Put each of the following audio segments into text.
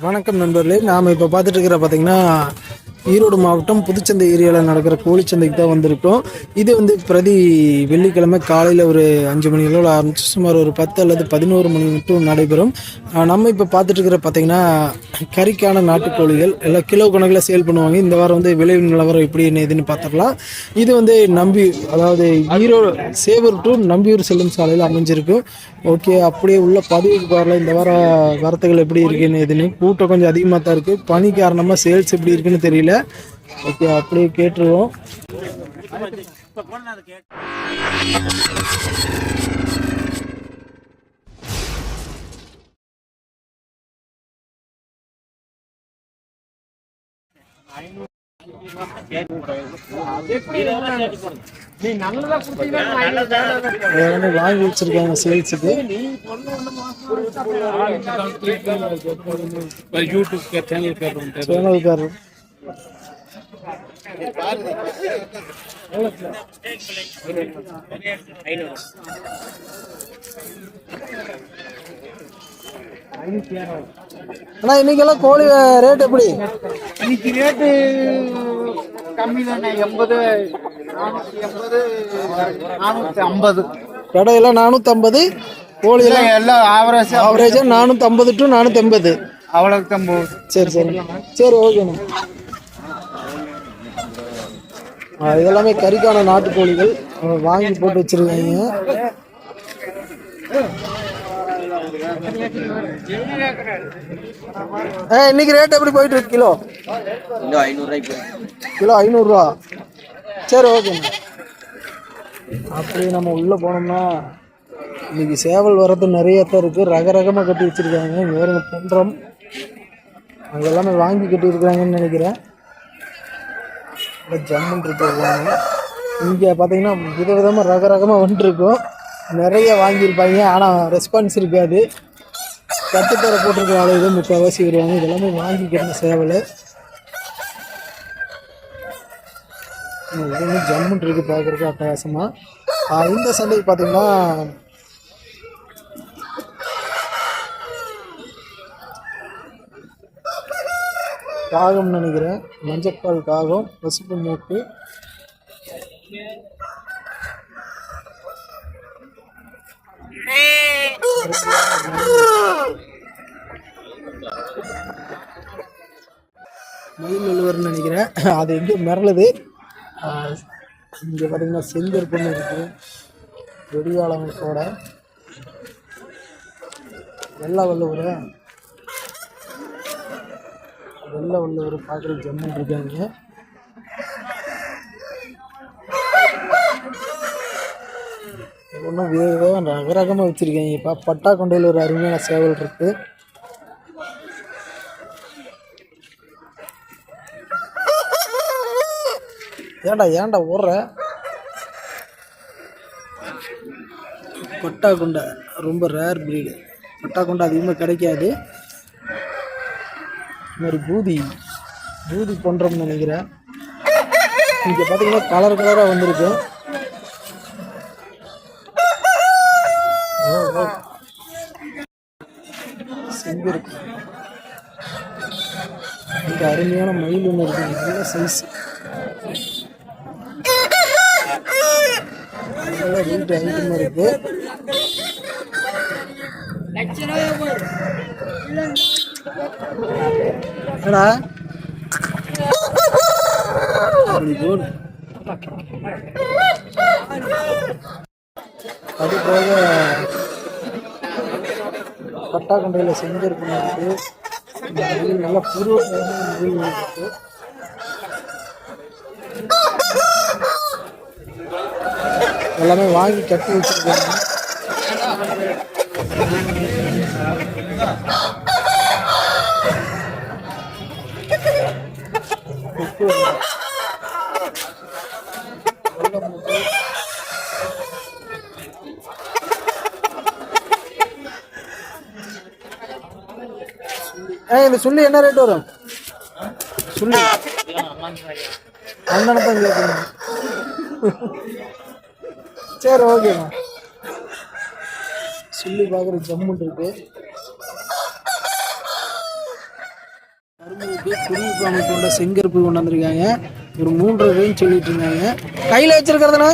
வணக்கம் நண்பர்களே. நாம் இப்போ பார்த்துட்டு இருக்கிற பார்த்தீங்கன்னா ஈரோடு மாவட்டம் புதுச்சந்தை ஏரியாவில் நடக்கிற கோழிச்சந்தைக்கு தான் வந்திருக்கோம். இது வந்து பிரதி வெள்ளிக்கிழமை காலையில் ஒரு அஞ்சு மணி ஆரம்பிச்சு சுமார் ஒரு பத்து அல்லது பதினோரு மணி மட்டும் நடைபெறும். நம்ம இப்போ பார்த்துட்டு இருக்கிற பார்த்தீங்கன்னா கறிக்கான நாட்டுக்கோழிகள் எல்லாம் கிலோ கணக்கில் சேல் பண்ணுவாங்க. இந்த வாரம் வந்து விலை நிலவரம் எப்படி என்ன இதுன்னு பார்த்துடலாம். இது வந்து நம்பி அதாவது ஈரோடு சேவூர் டு நம்பியூர் செல்லும் சாலையில் அமைஞ்சிருக்கு. ஓகே அப்படியே உள்ள பதிவுக்கு வரல இந்த வார வரத்துகள் எப்படி இருக்குன்னு எதுன்னு கூட்டம் கொஞ்சம் அதிகமாக தான் இருக்குது பனி காரணமாக சேல்ஸ் எப்படி இருக்குன்னு தெரியல. கேட்குறீங்க ஓகே அப்படியே கேட்டுருவோம். வாங்கி வச்சிருக்காங்க சேல்ஸுக்கு. யூடியூப் சேனல் அண்ணா இன்னைக்கெல்லாம் கோழி ரேட் எப்படி? இன்னைக்கு ரேட்டு கம்மி தானே எண்பது நானூற்றி ஐம்பது. கடையில் நானூற்றி ஐம்பது கோழியெல்லாம் எல்லாம் ஆவரேஜ் ஆவரேஜாக நானூற்றி ஐம்பது டு நானூற்றி எண்பது அவ்வளோக்கு சரி சரி. சரி ஓகேண்ணா இதெல்லாமே கறிக்கான நாட்டுக்கோழிகள். வாங்கி போட்டு வச்சிருக்காங்க. இன்னைக்கு ரேட் எப்படி போயிட்டு இருக்கு கிலோ? கிலோ ஐநூறுரூவாய்க்கு கிலோ ஐநூறுரூவா? சரி ஓகேண்ணா அப்படியே நம்ம உள்ளே போனோம்னா இன்னைக்கு சேவல் வரது நிறைய தான் இருக்குது ரக ரகமாக கட்டி வச்சுருக்காங்க. வேறு பொன்றம் அங்கே எல்லாமே வாங்கி கட்டியிருக்கிறாங்கன்னு நினைக்கிறேன். ஜம்முன் இருக்கு எல்லாமே. இங்கே பார்த்தீங்கன்னா விதவிதமாக ரக ரகமாக வந்துருக்கும். நிறைய வாங்கியிருப்பாங்க. ஆனால் ரெஸ்பான்ஸ் இருக்காது. கட்டுத்தர போட்டிருக்க ஆளு இது முக்கால்வாசி வருவாங்க இதெல்லாமே வாங்கிக்கிறேன் சேவலை. சேவல் இது ஜம்முன் இருக்குது பார்க்குறதுக்கு அட்டகாசமாக இந்த சந்தைக்கு பார்த்தீங்கன்னா காகம் நினைக்கிறேன். மஞ்சப்பால் காகம் பசுப்பு மூக்கு மயில் நழுவர்னு நினைக்கிறேன். அது எங்கே மிரளுது. இங்கே பார்த்தீங்கன்னா செந்தர் பொண்ணு இருக்குது வெடிகாலங்களோட வெள்ளை வல்லூர் வெள்ளை உள்ளவர் பார்க்குற ஜம்முன் இருக்காங்க. ஒன்றும் விதம் ரக ரகமாக வச்சுருக்காங்க இப்போ பட்டா கொண்டையில் ஒரு அருமையான சேவல் இருக்குது ஏன்டா ஏன்டா ஓடுற? பட்டா கொண்டை ரொம்ப ரேர் ப்ரீடு பட்டா கொண்டை அதிகமாக கிடைக்காது. மாதிரி பூதி பூதி பண்ணுறோம்னு நினைக்கிறேன். இங்கே பார்த்தீங்கன்னா கலர் கலராக வந்திருக்கு. ஓ, இங்கே அருமையான மயில் ஒன்று இருக்குது நல்ல சைஸ் நல்ல ரேட் ஐட்டமாக இருக்கு. என்னடா? அப்படி அது போக பட்டா கொண்டையில் செஞ்சிருக்கு நல்லா புரு இருக்குது எல்லாமே வாங்கி கட்டி வச்சிருக்காங்க கொக்கு வலை. வெள்ளை மூக்கு. ஏய் இந்த சுள்ளி என்ன ரேட் வரும்? சுள்ளி அண்ணனை தான் கேட்கணும். சரி ஓகேம்மா சொல்லி பார்க்குற ஜம்முன் இருக்கு. இருக்கு குடியிருப்பு அமைப்பு கொண்ட செங்கருப்பு கொண்டு வந்திருக்காங்க ஒரு மூன்று ரேஞ்ச் சொல்லிட்டு இருக்காங்க. கையில் வச்சிருக்கிறதுனா?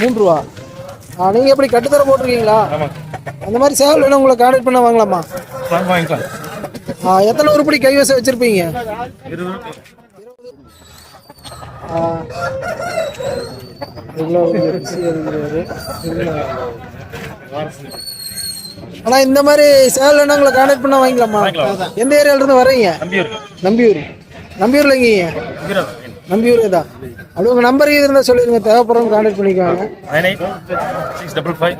மூன்று ரூபா ஆ, நீங்க எப்படி கட்டுத்தர போட்டிருக்கீங்களா? அந்த மாதிரி சேவல் வேணும் உங்களை கான்டாக்ட் பண்ண வாங்கலாமா? எத்தனை உருப்படி கைவசம் வச்சிருப்பீங்க? இவ்வளோ வரிசை இருக்கிறாரு. இவ்வளோ. ஆனா இந்த மாதிரி வேணா உங்களை கான்டாக்ட் பண்ண வாங்கிக்கலாமா? எந்த ஏரியால இருந்து வர்றீங்க? நம்பியூர். நம்பியூர்ல எங்கீங்க? நம்பியூர் தான். அப்படி உங்க நம்பர் இது இருந்தா சொல்லிருங்க தேவைப்படுறவங்க கான்டாக்ட் பண்ணிக்குவாங்க. nine eight six double five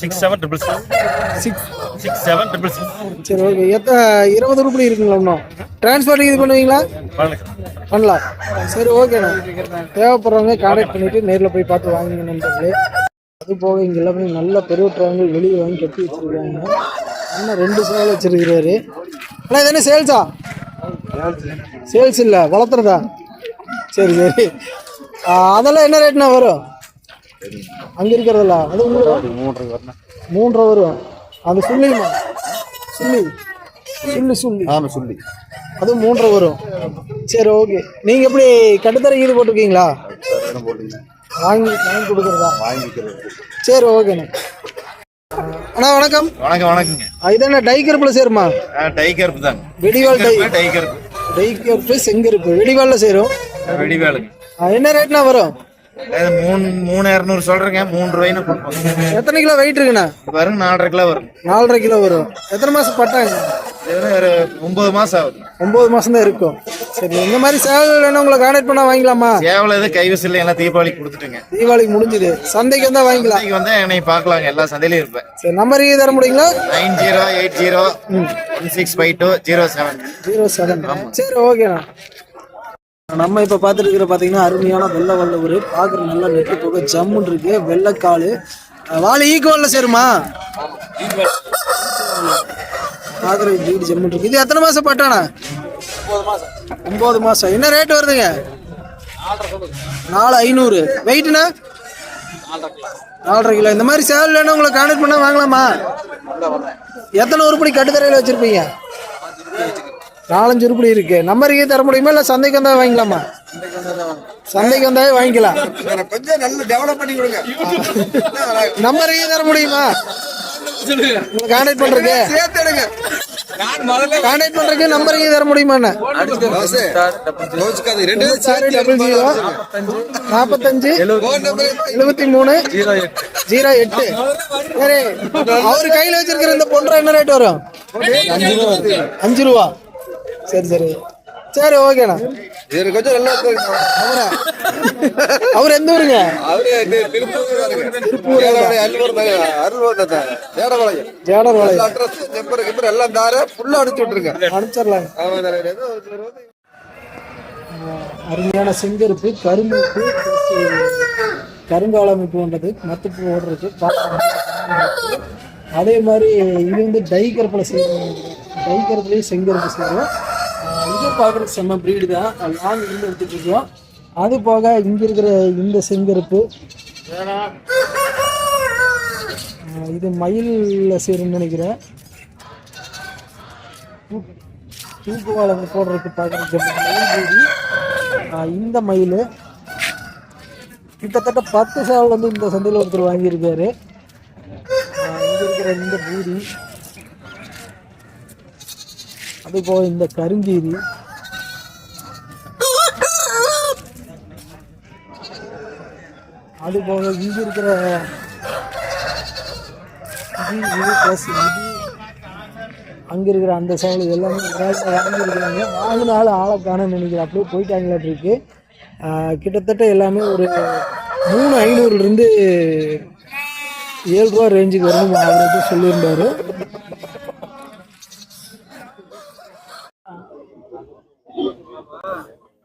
six seven triple six six. six seven triple six. சரி ஓகே. எத்த இருபது ரூபாய் இருக்குங்களா இன்னும்? டிரான்ஸ்போர்ட் இது பண்ணுவீங்களா. பண்ணலாம். சரி ஓகேண்ணா தேவைப்படுறவங்க கான்டாக்ட் பண்ணிட்டு நேரில் போய் பார்த்து வாங்குங்க நண்பர்களே. அது போக இங்கே எல்லாமே நல்ல பெருவற்றவங்க வெளியே வாங்கி கட்டி வச்சிருக்காங்க. அண்ணா ரெண்டு சேவல் வச்சிருக்கிறாரு. அண்ணா இது என்ன சேல்ஸா? சேல்ஸ் இல்லை வளர்த்துறதா? சரி சரி. அதெல்லாம் என்ன ரேட்னா வரும்? அங்கே இருக்கிறதல்ல? அது உங்களுக்கு மூன்றரை வரும். அது சொல்லியுமா சொல்லி சொல்லி சொல்லி ஆமாம் சொல்லி அது மூன்றரை வரும். சரி ஓகே நீங்கள் எப்படி கட்டுத்தர இது போட்டிருக்கீங்களா? வாங்கி வாங்கி கொடுக்குறதா? சரி ஓகேண்ணே அண்ணா. வணக்கம். வணக்கம் வணக்கங்க ஆ, இது என்ன டை கருப்பில் சேருமா? டை கருப்பு தாங்க வெடிவால் டை டை கருப்பு. டை கருப்பு செங்கருப்பு வெடிவாலில் சேரும்? வெடிவேலுங்க. என்ன ரேட்னா வரும்? மூணு மூணு இரநூறு சொல்றேங்க மூணு ரூபாய்னு கொடுப்போம். எத்தனை கிலோ வெயிட் இருக்குண்ணா? பாருங்க நாலரை கிலோ வரும். நாலரை கிலோ வரும். எத்தனை மாதம் பட்டாங்க? ஒரு ஒன்பது மாசம் ஆகுது. ஒம்பது மாதம் தான் இருக்கும். சரி இந்த மாதிரி சேவல் வேணும் உங்களை கான்டாக்ட் பண்ணால் வாங்கிக்கலாமா? சேவல இது கைவசம் இல்லை எல்லாம் தீபாவளிக்கு கொடுத்துட்டுங்க. தீபாவளிக்கு முடிஞ்சுது. சந்தைக்கு வந்தால் வாங்கிக்கலாம். இன்னைக்கு வந்து என்னை பார்க்கலாங்க எல்லா சந்தையிலும் இருப்பேன். சரி நம்பர் தர முடியுங்களா? Nine zero eight zero one six five two zero seven. Zero seven. சரி ஓகேண்ணா நம்ம இப்போ பார்த்துட்டு இருக்கிற பார்த்தீங்கன்னா அருமையான வெள்ளை வல்ல ஒரு பார்க்குற நல்லா நெட்டு போக ஜம்முன்னு இருக்கு. வெள்ளைக்கால். வாழை ஈக்குவலில் சேருமா? பார்க்குற வீடு ஜம்முன்னு இருக்கு. இது எத்தனை மாதம் பட்டானா? ஒம்பது மாதம் என்ன ரேட் வருதுங்க? நாலு ஐநூறு. வெயிட்னா நாலரை கிலோ. இந்த மாதிரி சேவல் வேணும் உங்களை கான்டாக்ட் பண்ணால் வாங்கலாமா? எத்தனை உருப்படி கட்டுத்தரையில் வச்சுருப்பீங்க? நாலஞ்சு உருப்படி இருக்கு. நம்பருக்கே தர முடியுமா இல்லை சந்தைக்கு வந்தால் வாங்கிக்கலாமா? சந்தைக்கு வந்தாவே வாங்கிக்கலாம். கொஞ்சம் நல்ல டெவலப் பண்ணி கொடுங்க. நம்பருக்கே தர முடியுமா? உங்களை கான்டாக்ட் பண்றதுக்கு? சேர்த்து எடுங்க கான்டாக்ட் பண்றதுக்கு நம்பருக்கே தர முடியுமா நாற்பத்தஞ்சு எழுபத்தி மூணு. ஜீரோ எட்டு. சரி. அவர் கையில் வச்சிருக்கிற இந்த பொண்ணு என்ன ரேட் வரும்? அஞ்சு ரூபா. சரி சரி. சரி ஓகேண்ணா. இது கொஞ்சம் நல்லா அவரா? அவர் எந்த ஊருங்க? அவரு திருப்பூர் அறுநூறு அறுநூறு தேடவாளையம். ஜேடர் வளையம் அட்ரஸ் நம்பர் கிம்பர் எல்லாம் தார ஃபுல்லா அனுப்பிச்சு விட்டுருங்க. அனுப்பிச்சிடலாங்க அருமையான செங்கருப்பு கரும்புப்பு கருங்கால அமைப்பு கொண்டது மத்துப்பு ஓடுறது அதே மாதிரி இது வந்து டை கருப்பில் செய்யணும் டை கருப்புலேயும் செங்கருப்பு செய்வோம். இது பார்க்குறதுக்கு செம்ம ப்ரீடு தான். லாங் இருந்து எடுத்துட்டு இருக்கோம். அது போக இங்கே இருக்கிற இந்த செங்கருப்பு. இது மயிலில் சேரும்னு நினைக்கிறேன். தூக்குவாழை போடுறதுக்கு பார்க்குறதுக்கு மயில் பூரி ஆஹ் இந்த மயில். கிட்டத்தட்ட பத்து சேவல் வந்து இந்த சந்தையில் ஒருத்தர் வாங்கியிருக்காரு. இங்க இருக்கிற இந்த பூரி அதுபோக இந்த கருங்கீரி அதுபோக இங்கே இங்க இருக்கிற இது ப்ளஸ் இது. அங்கே இருக்கிற அந்த சேவல் எல்லாமே வாங்கியிருக்கிறாங்க வாங்கினாலும் ஆளை காண நினைக்கிறேன். அப்படியே போயிட்டாங்களாட்டு இருக்கு. கிட்டத்தட்ட எல்லாமே ஒரு மூணு ஐநூறுலேருந்து ஏழு ரூபா ரேஞ்சுக்கு வரணும் அவர் சொல்லியிருந்தாரு.